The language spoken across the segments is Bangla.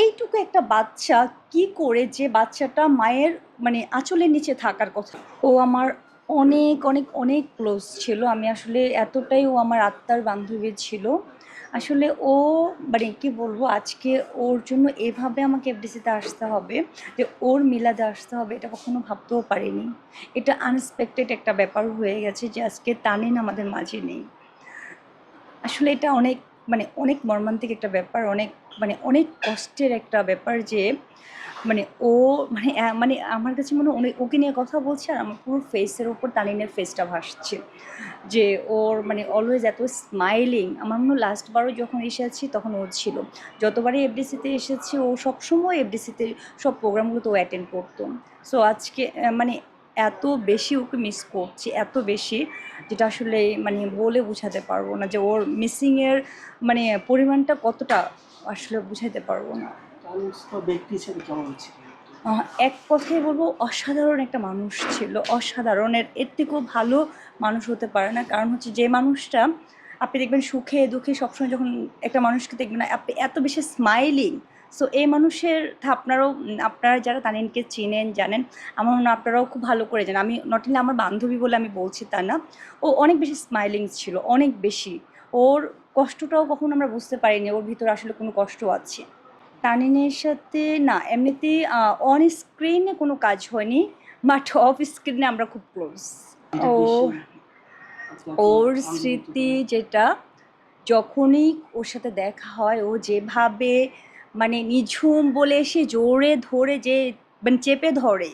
এইটুকু একটা বাচ্চা কি করে যে বাচ্চাটা মায়ের মানে আঁচলের নিচে থাকার কথা। ও আমার অনেক অনেক অনেক ক্লোজ ছিল। আমি আসলে এতটাই ও আমার আত্মার বান্ধবী ছিল। আসলে ও মানে কি বলব, আজকে ওর জন্য এভাবে আমাকে এফডিসিতে আসতে হবে যে ওর মিলাদে আসতে হবে, এটা কখনো ভাবতেও পারিনি। এটা আনএক্সপেক্টেড একটা ব্যাপার হয়ে গেছে যে আজকে তানিন আমাদের মাঝে নেই। আসলে এটা অনেক মানে অনেক মর্মান্তিক একটা ব্যাপার, অনেক মানে অনেক কষ্টের একটা ব্যাপার যে মানে ও মানে মানে আমার কাছে মনে হয় ওকে নিয়ে কথা বলছে আর আমার পুরো ফেসের ওপর তানিনের ফেসটা ভাসছে। যে ওর মানে অলওয়েজ এত স্মাইলিং আমার মনে হয় লাস্ট বারও যখন এসেছি তখন ও ছিল। যতবারই এফডিসিতে এসেছি ও সবসময় এফডিসিতে সব প্রোগ্রামগুলোতে ও অ্যাটেন্ড করতো। সো আজকে মানে এত বেশি ওকে মিস করছি এত বেশি যেটা আসলে মানে বলে বোঝাতে পারব না যে ওর মিসিংয়ের মানে পরিমাণটা কতটা আসলে বুঝাতে পারব না। ব্যক্তি হিসেবে কেমন ছিল এক কথাই বলব অসাধারণ একটা মানুষ ছিল অসাধারণের এর থেকেও ভালো মানুষ হতে পারে না। কারণ হচ্ছে যে মানুষটা আপনি দেখবেন সুখে দুঃখে সবসময় যখন একটা মানুষকে দেখবেন আপনি এত বেশি স্মাইলিং সো এই মানুষের আপনারাও আপনারা যারা তানিনকে চিনেন জানেন আমার মনে হয় আপনারাও খুব ভালো করে জানেন। আমি নট অনলি আমার বান্ধবী বলে আমি বলছি তা না ও অনেক বেশি স্মাইলিং ছিল অনেক বেশি। ওর কষ্টটাও কখনো আমরা বুঝতে পারিনি ওর ভিতরে আসলে কোনো কষ্ট আছে। তানিনের সাথে না এমনিতে অন স্ক্রিনে কোনো কাজ হয়নি বাট অফ স্ক্রিনে আমরা খুব ক্লোজ ও ওর স্মৃতি যেটা যখনই ওর সাথে দেখা হয় ও যেভাবে মানে নিঝুম বলে সে জোরে ধরে যে মানে চেপে ধরে।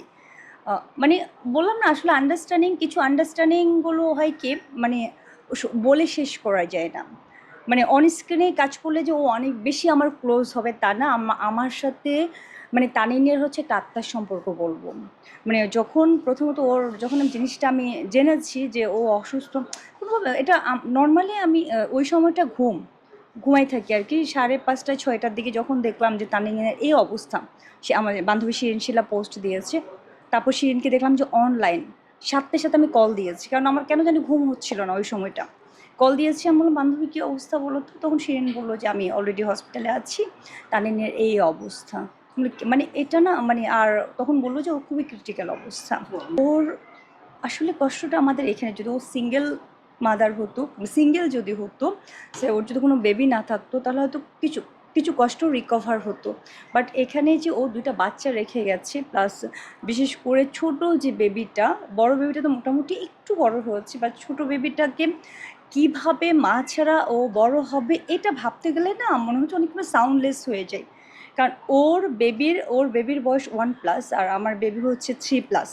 মানে বললাম না, আসলে আন্ডারস্ট্যান্ডিং কিছু আন্ডারস্ট্যান্ডিংগুলো হয় কি মানে বলে শেষ করা যায় না। মানে অন স্ক্রিনে কাজ করলে যে ও অনেক বেশি আমার ক্লোজ হবে তা না আমার সাথে মানে তানিনের হচ্ছে একটা সম্পর্ক বলব। মানে যখন প্রথমত ওর, যখন আমি জিনিসটা আমি জেনেছি যে ও অসুস্থ, কোনোভাবে এটা নর্মালি আমি ওই সময়টা ঘুম। ঘুমাই থাকি আর কি, সাড়ে পাঁচটা, ছয়টার দিকে যখন দেখলাম যে তানিনের এই অবস্থা, সে আমার বান্ধবী শিরিন শিলা পোস্ট দিয়েছে, তারপর শিরিনকে দেখলাম যে অনলাইন সাথে সাথে আমি কল দিয়েছি, কারণ আমার কেন জানি ঘুম হচ্ছিল না ওই সময়টা। কল দিয়েছি, আমি বললাম, বান্ধবী, কী অবস্থা বলো তো? তখন শিরিন বলল যে, আমি অলরেডি হসপিটালে আছি তানিনের এই অবস্থা। মানে এটা না মানে আর তখন বলল যে, ও খুবই ক্রিটিক্যাল অবস্থা। ওর আসলে কষ্টটা আমাদের এখানে, যদি ও সিঙ্গেল মাদার হতো, সিঙ্গেল যদি হতো, সে ওর যদি কোনো বেবি না থাকতো, তাহলে হয়তো কিছু কিছু কষ্ট রিকভার হতো। বাট এখানে যে ও দুইটা বাচ্চা রেখে গেছে প্লাস বিশেষ করে ছোট যে বেবিটা, বড় বেবিটা তো মোটামুটি একটু বড় হচ্ছে বা ছোট বেবিটাকে কীভাবে মা ছাড়া ও বড় হবে, এটা ভাবতে গেলে না মনে হচ্ছে অনেকগুলো সাউন্ডলেস হয়ে যায়। কারণ ওর বেবির ওর বেবির বয়স ওয়ান প্লাস আর আমার বেবি হচ্ছে থ্রি প্লাস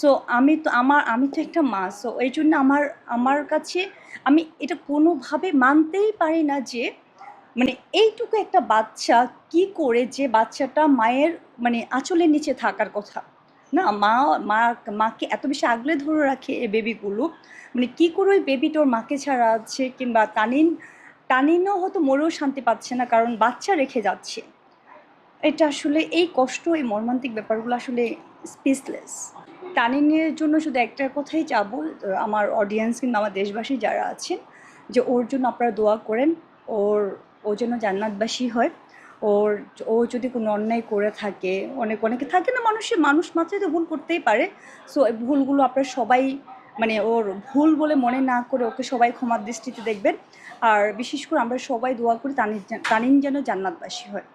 সো আমি তো, আমার, আমি তো একটা মা সো এই জন্য আমার আমার কাছে আমি এটা কোনোভাবে মানতেই পারি না যে মানে এইটুকু একটা বাচ্চা কি করে যে বাচ্চাটা মায়ের মানে আঁচলের নিচে থাকার কথা। না, মা মা, মাকে এত বেশি আগলে ধরে রাখে এই বেবিগুলো মানে কি করে ওই বেবিটা ওর মাকে ছাড়া আছে কিংবা তানিন, তানিনও হয়তো মরেও শান্তি পাচ্ছে না কারণ বাচ্চা রেখে যাচ্ছে। এটা আসলে এই কষ্ট, এই মর্মান্তিক ব্যাপারগুলো আসলে স্পেসলেস তানিনের জন্য শুধু একটা কথাই চাবো, আমার অডিয়েন্স কিংবা আমার দেশবাসী যারা আছেন, যে ওর জন্য আপনারা দোয়া করেন, ওর, ও যেন জান্নাতবাসী হয়। ওর, ও যদি কোনো অন্যায় করে থাকে, অনেক, অনেকে থাকে না মানুষের মানুষ মাত্রই তো ভুল করতেই পারে। সো এই ভুলগুলো আপনারা সবাই মানে ওর ভুল বলে মনে না করে ওকে সবাই ক্ষমার দৃষ্টিতে দেখবেন। আর বিশেষ করে আমরা সবাই দোয়া করি তানিন তানিন যেন জান্নাতবাসী হয়।